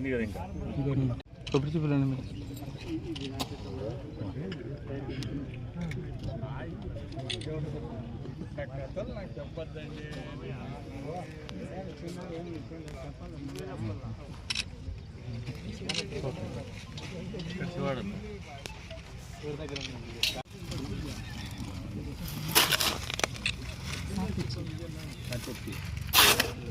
ఏంది కదా ఇంకా? కొబ్బరి చూపులండి మీరు.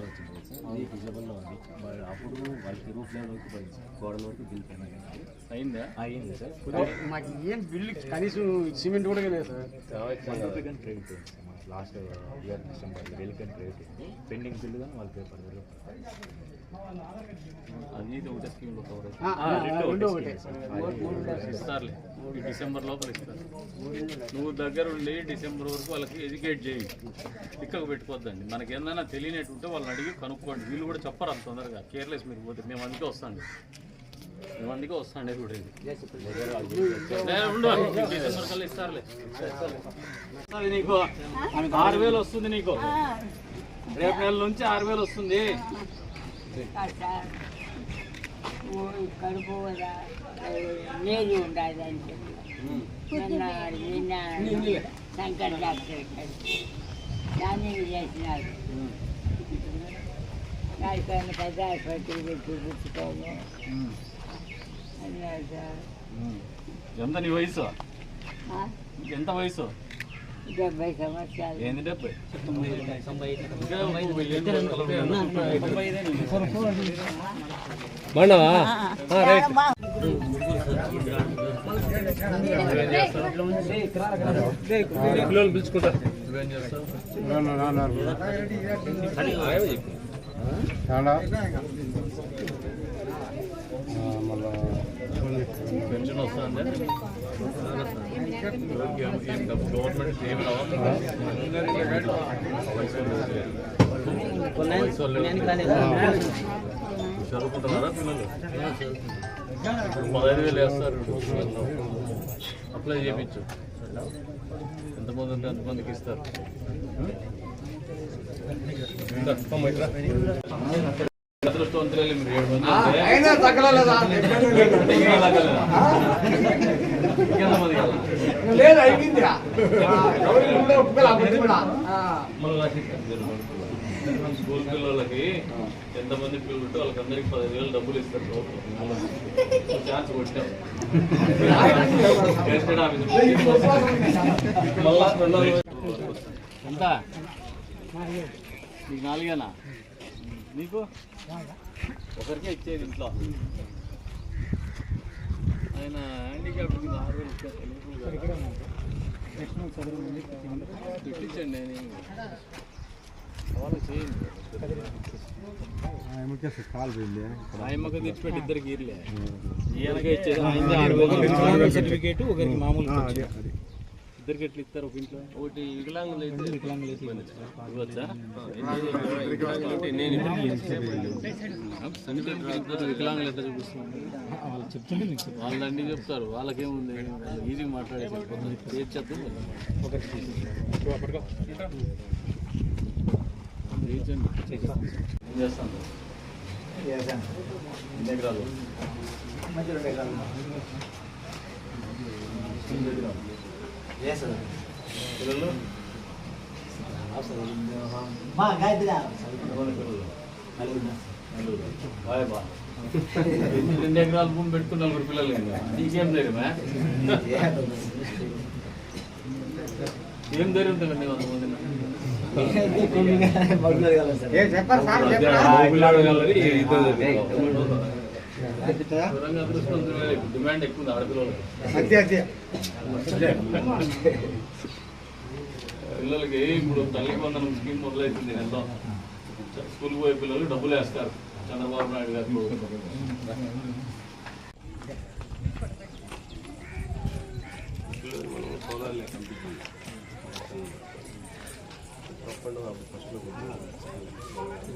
Incoming voice call from M661. Shock ఇది శాక్ శాక్ ఇచ్చిన బాగున్నా సార్. శాక్ స్కూల్లో వచ్చింది కదా సార్ అది డిజబుల్లో ఉంది మరి అప్పుడు వాళ్ళకి రూఫ్ లైన్ వరకు పడింది గోడల వరకు దిగిపోయినా కానీ అయిందా అయ్యింది సార్ మాకు ఏం బిల్లు కనీసం సిమెంట్ కూడా లేదు సార్. వన్ రూపీ కానీ క్రెడిట్ అయింది సార్. మాకు లాస్ట్ ఇయర్ డిసెంబర్ వెల్ కానీ క్రెడిట్ అయింది పెండింగ్ బిల్లు కానీ వాళ్ళకి పడదు అది ఇది ఒకటే స్కీమ్లో కవర్ ఆ, ఆ, రెండు ఒకటే. ఇస్తారులే ఈ డిసెంబర్ లోపల ఇస్తారు. నువ్వు దగ్గర ఉండి డిసెంబర్ వరకు వాళ్ళకి ఎడ్యుకేట్ చేయి. తిక్కకు పెట్టుకోవద్దండి. మనకి ఏదైనా తెలియనట్టు ఉంటే వాళ్ళని అడిగి కనుక్కోండి. వీళ్ళు కూడా చెప్పరు అంత తొందరగా. కేర్లెస్ మీరు పోతే. మేము అందుకే వస్తాండి మేము అందుకే వస్తాండి కూడా డిసెంబర్ కల్లా ఇస్తారులే. నీకు. ఆరు వేలు వస్తుంది నీకు. రేపు నెల నుంచి ఆరు వేలు వస్తుంది. కడుపు కూడా లేదు ఉండాలి అని చెప్పి నిన్న నిన్న శంకర్ డాక్టర్ దాన్ని చేసినారు దానికైనా పెద్ద ఆసుపత్రికి చూపించుకోము అన్నారు సార్ ఎంత నీ వయసు ఆ? ఎంత వయసు డెబ్బై సంవత్సరాలు. పిల్లలు పిలుచుకుంటా. పెన్షన్ వస్తుంది గవర్నమెంట్ ఏమి చదువుకుంటున్నారా పిల్లలు ఇప్పుడు పదహైదు వేలు వేస్తారు అప్లై చేయించు. ఎంతమంది ఉంటే అంతమందికి ఇస్తారు అదృష్టవంతులే మీరు ఏడు మంది లేదు అయిపోయింది. స్కూల్ పిల్లలకి ఎంతమంది పిల్లలు ఉంటే వాళ్ళకందరికి పదివేలు డబ్బులు ఇస్తారు ప్రభుత్వం. ఛాన్స్ కొట్టాం. మళ్ళా ఎంత? నీకు నాలుగేనా? నీకు? ఒకరికే ఇచ్చేది ఇంట్లో ఆయన హ్యాండిక్యాప్ కింద ఆరు వేలు ఇచ్చారు తెలుగు కదా. పెట్టించండి కాలు పోయింది. ఆయమ్మకి తెచ్చిపెట్టి ఇద్దరికి ఇర్లే ఈయనకే ఇచ్చేది సర్టిఫికేట్ ఒకరికి మామూలు ఇద్దరికి ఎట్లా ఇస్తారు ఒక ఇంట్లో? ఒకటి వికలాంగులు అయితే వికలాంగులు అయితే ఇవ్వచ్చా. ఇద్దరు వికలాంగులు ఎట్లా చూపిస్తున్నాను వాళ్ళు చెప్తుంటే. వాళ్ళు అన్ని చెప్తారు వాళ్ళకేముంది? ఈజీ మాట్లాడే ఏది ఒకరికి ఏం చేస్తాను ఎన్ని ఎకరాలు ఎకరాలు? పిల్లలు ఎంతమంది పిల్లలు? నలుగురు. బాయ్ బా. ఎన్ని- రెండు ఎకరాల భూమి పెట్టుకున్న నలుగురు పిల్లలు ఇంకా. నీకేం ధైర్యమా ఏం ధైర్యం ఉంటుంది వందమంది చెప్పారు సార్ దూరంగా అదృష్టవంతులే. డిమాండ్ ఎక్కువ ఉంది ఆడపిల్లలకి. అంతే అంతే పిల్లలకి ఇప్పుడు తల్లికి వందనం స్కీమ్ మొదలవుతుంది నెలలో. స్కూల్కి పోయే పిల్లలు డబ్బులు వేస్తారు. చంద్రబాబు నాయుడు గారు.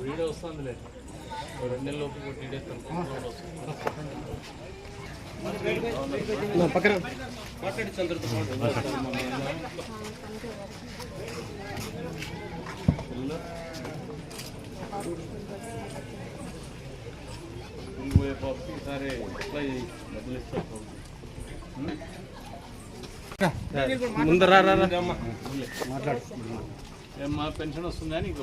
వీడియో వస్తుందిలే. ఓ రెండు నెలల పక్కన పోయే పాపకి సరే అప్లై డబ్బులు ముందర. ఏమ్మా పెన్షన్ వస్తుందా నీకు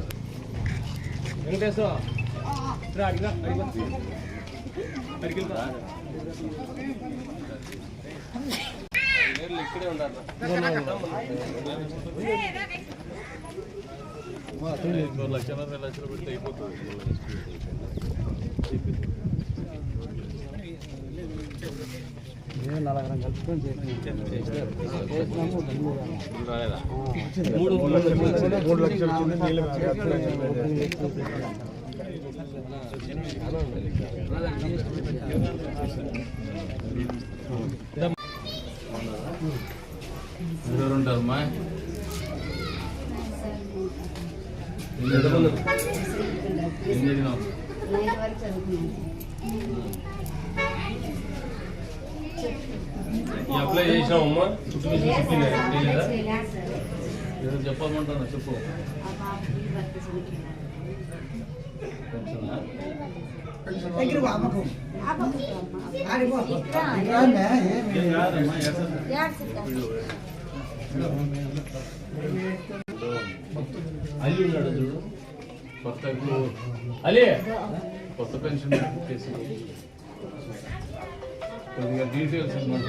వెంకటేశ్వర రా, అడిగా, అడిగా. అడిగి రా. ఇక్కడే ఉండాలి ఇంకో లక్ష రెండు లక్షలు పెడితే అయిపోతుంది నలగరం కలుపుకొని మూడు మూడు లక్షలు వచ్చింది నీళ్ళు ఎవరు ఉంటారమ్మా ఏం చదివినావు ఈ అప్లై చేసినావమ్మా చుట్టూ లేదా ఏదో చెప్పమంటాను చెప్పు? అల్లి ఉన్నాడు చూడు? కొత్తకు అలీ కొత్త పెన్షన్ కొద్దిగా డీటెయిల్స్ అన్నమాట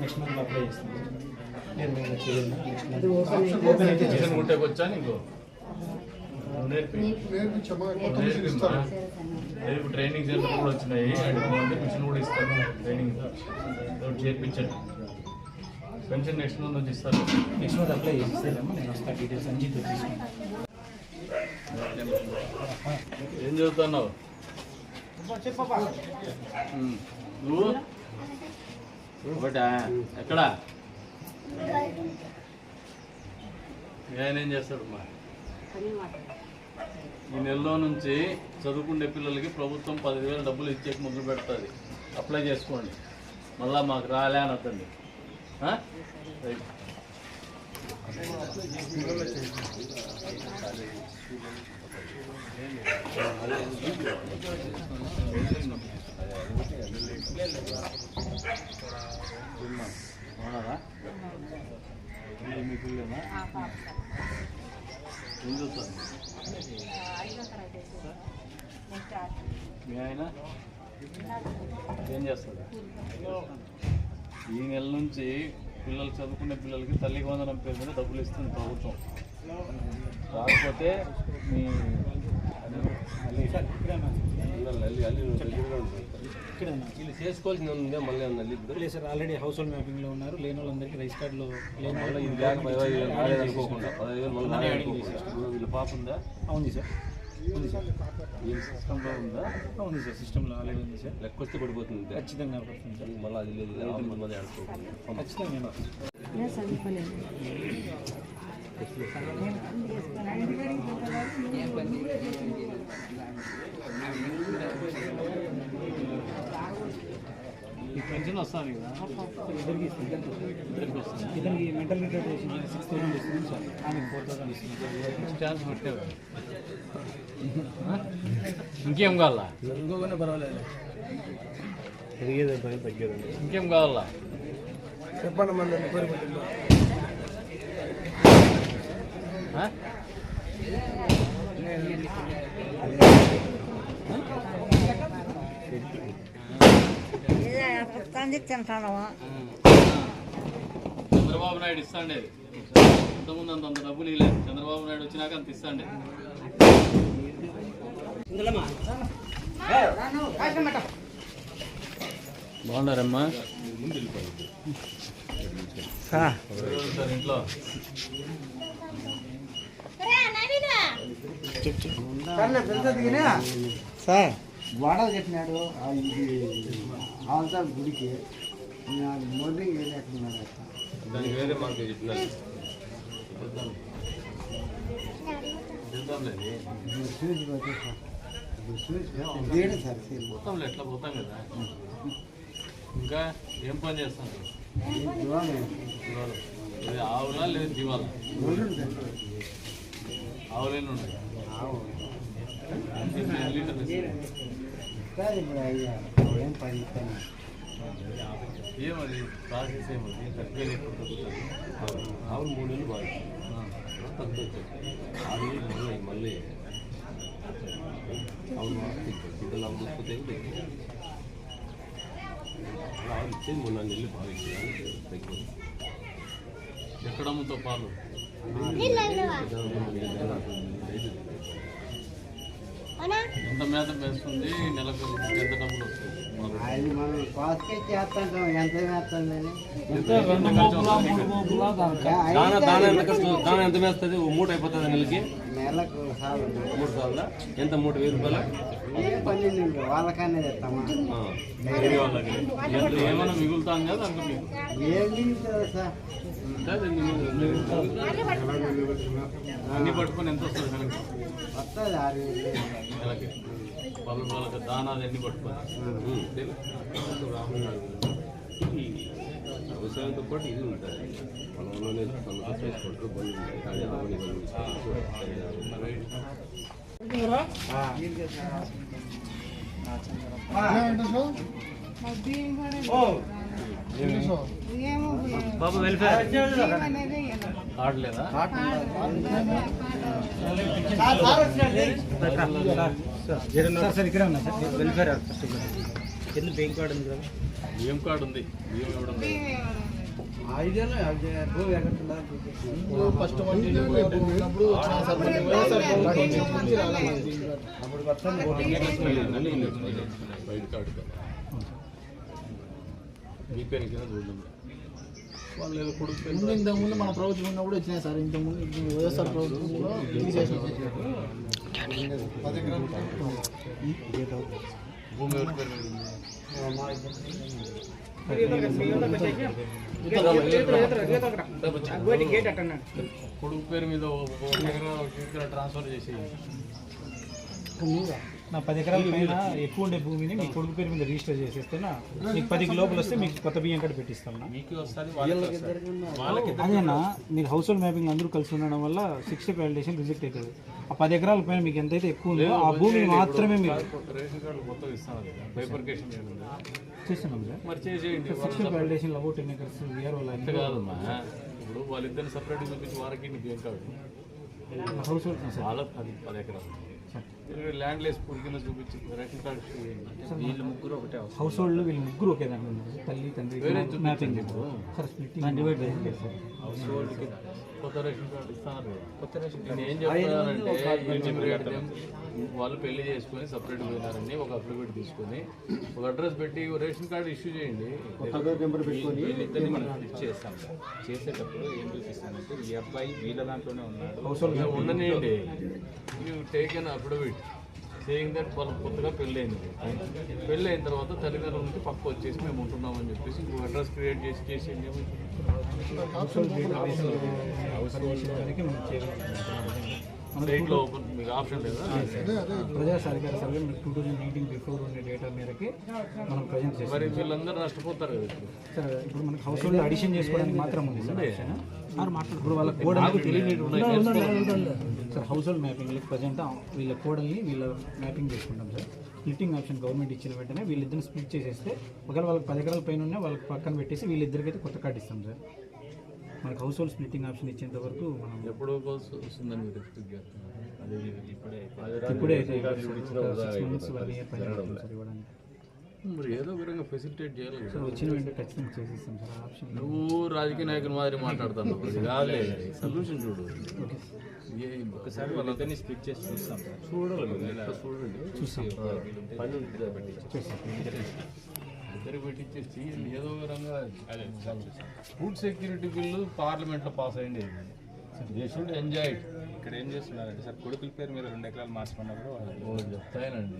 నెక్స్ట్ మంత్ అప్లై చేస్తాను నేను ఓపెన్ అయితే చేస్తాను. గుంటకు వచ్చా నీకు నేర్పి నేర్పిమ్మా. రేపు ట్రైనింగ్ సెంటర్ కూడా వచ్చినాయి. అడుగుకోండి మిషన్ కూడా ఇస్తారు. ట్రైనింగ్ చేర్పించండి. పెన్షన్ నెక్స్ట్ మంత్ నుంచి ఇస్తారు. నెక్స్ట్ మంత్ అప్లై చేస్తాను నేను వస్తా డీటెయిల్స్ అన్ని తీసుకుంటాను ఏం చదువుతున్నావు. నువ్వు? ఒకటా? ఎక్కడా? ఆయన ఏం చేస్తాడు మా ఈ నెలలో నుంచి చదువుకునే పిల్లలకి ప్రభుత్వం పదివేల డబ్బులు ఇచ్చేకి మొదలు పెడుతుంది. అప్లై చేసుకోండి. మళ్ళా మాకు రాలే అనొద్దండి. మీకు మీ ఆయన ఏం చేస్తారు ఈ నెల నుంచి పిల్లలు చదువుకునే పిల్లలకి తల్లి వందనం పేరు మీద డబ్బులు ఇస్తుంది ప్రభుత్వం కాకపోతే మీ వీళ్ళు చేసుకోవాల్సింది ఉందే మళ్ళీ నల్లి లేదు సార్ ఆల్రెడీ హౌస్ హోల్డ్ మ్యాపింగ్లో ఉన్నారు. లేని వాళ్ళందరికీ రైస్ కార్డులో లేని వాళ్ళు ఇది లేక పదిహేను వేలు రాలేదు అనుకోకుండా పదహైదు వేలు మళ్ళీ రాలేదు అనుకోకుండా ఇప్పుడు వీళ్ళ పాప ఉందా? ఉంది సార్. ఉంది సార్. వీళ్ళ సిస్టంలో ఉందా? ఉంది సార్ సిస్టంలో ఆల్రెడీ ఉంది సార్. లెక్క వస్తే పడిపోతుంది. ఖచ్చితంగా పడుతుంది సార్. మళ్ళీ అది లేదు ఈ పెన్షన్ వస్తుంది కదా. ఇద్దరికి ఇద్దరికి వస్తుంది మెంటల్ రిటైర్డ్ సిక్స్ థౌసండ్ ఇస్తుంది సార్ ఆమె ఫోర్ థౌసండ్ ఇస్తుంది ఛాన్స్ పెట్టావు ఇంకేం కావాలా? ఇంకోగానే పర్వాలేదు. పెరిగేది పని తగ్గేది ఇంకేం కావాలా చెప్పండి మన పేరు ఆ? చంద్రబాబు నాయుడు ఇస్తాండే. ఇంతకుముందు అంత అంత డబ్బులు ఇవ్వలేదు చంద్రబాబు నాయుడు వచ్చినాక అంత ఇస్తాండే. బాగున్నారమ్మా? ఇంట్లో సార్. గోడలు కట్టినాడు ఆ ఇది ఆల్సార్ గుడికి. మోర్నింగ్ వెళ్ళేట్టున్నాడు దానికి వేరే సార్. సీల్ పోతాంలే ఎట్లా పోతాం కదా. ఇంకా ఏం పని ఇవాళ. ఇది ఆవులా లేదు దివాలా ఆవులేని ఉన్నాయి ఏం పని ఏమది? ప్రాసెస్ ఏమది? తక్కువ ఎప్పుడు తగ్గుతుంది ఆవులు మూడు నెలలు బాగా ఆవు మళ్ళీ మళ్ళీ ఆవులు బిడ్డలు ఆవులు వస్తే ఆవులు ఇచ్చేది మూడు నాలుగు నెలలు బాగా ఇచ్చేది తగ్గిపోతుంది ఎక్కడ అమ్ముతావు పాలు? ఎంత మేత వేస్తుంది నెలకు ఎంత డబ్బులు వస్తాయి? పాలు? అది మనం కాసుకే చేస్తుంటాం ఎంత వేస్తుందని దానా దానా ఎంత దానా ఓ మూట అయిపోతుంది నెలకి. నెలకు సార్లు మూడు సార్లు ఎంత? మూట వెయ్యి రూపాయలు? ఏ పని నుండి వాళ్ళకనే తెస్తామా? డైరీ వాళ్ళకి. ఎంత? ఏమైనా మిగులుతాం కదా ఏం మిగులుతుందా సార్. అన్ని పట్టుకొని ఎంత వస్తుంది నెలకి వస్తుంది ఆరు నెలకి పళ్ళు వాళ్ళకి దానా అది అన్ని పట్టుకొని వ్యవసాయంతో పాటు ఇది ఉంటుంది పొలంలోనే సొంత చేసుకుంటారు బండ్లు ఉంటాయి అవన్నీ బాబు వెల్ఫేర్. కార్డు లేదా సార్ సార్ ఇక్కడే ఉన్నా సార్ వెల్ఫేర్ ఫస్ట్ కింద బ్యాంక్ కార్డు ఉంది కదా బియ్యం కార్డు ఉంది బియ్యం ఇవ్వడం ఫస్ట్ వన్ ఉన్నప్పుడు అప్పుడు వస్తుంది వైట్ కార్డు కదా మీ పేరు కింద చూడండి వాళ్ళు ఏదో కొడుకు పేరు ముందు ఇంతకు ముందు మన ప్రభుత్వం ఉన్నప్పుడు వచ్చినాయి సార్. ఇంతకు ముందు ఇప్పుడు వైఎస్ఆర్ ప్రభుత్వంలో తీసేసాం భూమి ఎవరి పేరు మీద ఉంది? కొడుకు పేరు మీద ఒక ఒక ఎకరా ఒక ఎకరా ట్రాన్స్ఫర్ చేసి నా పది ఎకరాల పైన ఎక్కువ ఉండే భూమిని మీ కొడుకు పేరు మీద రిజిస్టర్ చేసేస్తేనా మీకు పది లోపల వస్తే మీకు కొత్త బియ్యం కార్డు పెట్టిస్తాం అదేనా మీరు హౌస్ హోల్డ్ మ్యాపింగ్ అందరూ కలిసి ఉండడం వల్ల సిక్స్టీ వ్యాలిడేషన్ రిజెక్ట్ అవుతుంది ఆ పది ఎకరాల పైన మీకు ఎంతైతే ఎక్కువ ఉందో ఆ భూమిని మాత్రమే మీరు చేస్తున్నాం సార్ మరి చేసేయండి sixty validation about ten acres వేరే వాళ్ళ అంతే కాదమ్మా. ఇప్పుడు వాళ్ళిద్దరిని సపరేట్ చూపించి వారికి నీకు ఏం కాదు? హౌస్ హోల్డ్ సార్ వాళ్ళ పది పది ఎకరాలు. ల్యాండ్ లేస్ పూల్ కింద చూపించి రేషన్ కార్డు ఇష్యూ చేయండి వీళ్ళు ముగ్గురు ఒకటే హౌస్ హోల్డ్ వీళ్ళు ముగ్గురు ఒకే ఉన్నారు. తల్లి తండ్రి mapping sir splitting divide sir. House కొత్త రేషన్ కార్డు ఇస్తాను కొత్త రేషన్ కార్డు. ఏం వాళ్ళు పెళ్ళి చేసుకొని సపరేట్ పోయినారని ఒక అఫిడవిట్ తీసుకొని ఒక అడ్రస్ పెట్టి రేషన్ కార్డు ఇష్యూ చేయండి. వీళ్ళిద్దరిని మనం ఫిక్స్ చేస్తాం. చేసేటప్పుడు ఏం చూపిస్తానంటే ఈ అబ్బాయి వీళ్ళ దాంట్లోనే ఉన్నాడు. హౌస్ హోల్డ్ ఇక ఉండనియండి. You take an affidavit saying that వాళ్ళకి కొత్తగా పెళ్ళైంది. పెళ్ళి అయిన తర్వాత తల్లిదండ్రుల నుంచి పక్క వచ్చేసి మేము ఉంటున్నామని చెప్పేసి ఇంకో అడ్రస్ క్రియేట్ చేసి చేసి హౌస్ ప్రజా సాధికార survey two thousand eighteen before ఉండే డేటా మేరకి మనం ప్రజెంట్ చేస్తాం మరి వీళ్ళందరూ నష్టపోతారు. సార్ ఇప్పుడు మనకి హౌస్ హోల్డ్ అడిషన్ చేసుకోవడానికి మాత్రం ఉంది. సార్. ఇప్పుడు వాళ్ళ కోడలు sir house hold mapping present వీళ్ళ కోడల్ని వీళ్ళ మ్యాపింగ్ చేసుకుంటాం సార్. స్ప్లిట్టింగ్ ఆప్షన్ గవర్నమెంట్ ఇచ్చిన వెంటనే వీళ్ళిద్దరిని స్ప్లిట్ చేసేస్తే ఒకవేళ వాళ్ళకి పది ఎకరాల పైన ఉన్నా వాళ్ళకి పక్కన పెట్టేసి వీళ్ళిద్దరికైతే కొత్త కార్డు ఇస్తాం సార్. మనకి హౌస్ హోల్డ్ స్ప్లిట్టింగ్ ఆప్షన్ ఇచ్చేంత వరకు మనం ఎప్పుడు వస్తుందని మీరు ఎక్స్పెక్ట్ చేస్తున్నారు. అది ఇప్పుడే ఇప్పుడే అయితే సిక్స్ మంత్స్ వన్ ఇయర్ పైన పడుతుంది సార్ ఇవ్వడానికి. మరి ఏదో విధంగా ఫెసిలిటేట్ చేయాలి. సార్ వచ్చిన వెంటనే ఖచ్చితంగా చేసేస్తాం సార్. ఆప్షన్ నువ్వు రాజకీయ నాయకుల మాదిరి మాట్లాడుతాను అది కాదులే. సొల్యూషన్ చూడు. ఏ ఒకసారి వాళ్ళిద్దరిని స్ప్లిట్ చేసి చూస్తాం సార్. చూడాలి. చూడండి. చూస్తాం. పని ఉంటుంది ఇద్దరు పెట్టించేసి చేయండి ఏదో విధంగా ఫుడ్ సెక్యూరిటీ బిల్లు పార్లమెంట్లో పాస్ అయింది. దే షుడ్ ఎంజాయ్ ఇక్కడ ఏం చేస్తున్నారంటే సార్ కొడుకుల పేరు మీద రెండు ఎకరాలు మార్చుకున్నప్పుడు వాళ్ళు చెప్తాయనండి.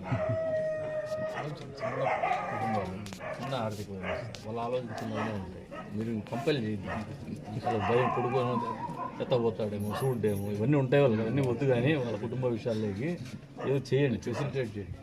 చిన్న కుటుంబాలు చిన్న ఆర్థిక వ్యవస్థ. వాళ్ళు ఆలోచించినవే ఉంటాయి. మీరు కంపెల్ చేయద్దు. అసలు భయం కొడుకు ఎత్తపోతాడేమో చూడేమో ఇవన్నీ ఉంటాయి వాళ్ళకి అవన్నీ వద్దు కానీ వాళ్ళ కుటుంబ విషయాల్లోకి ఏదో చేయండి ఫెసిలిటేట్ చేయండి.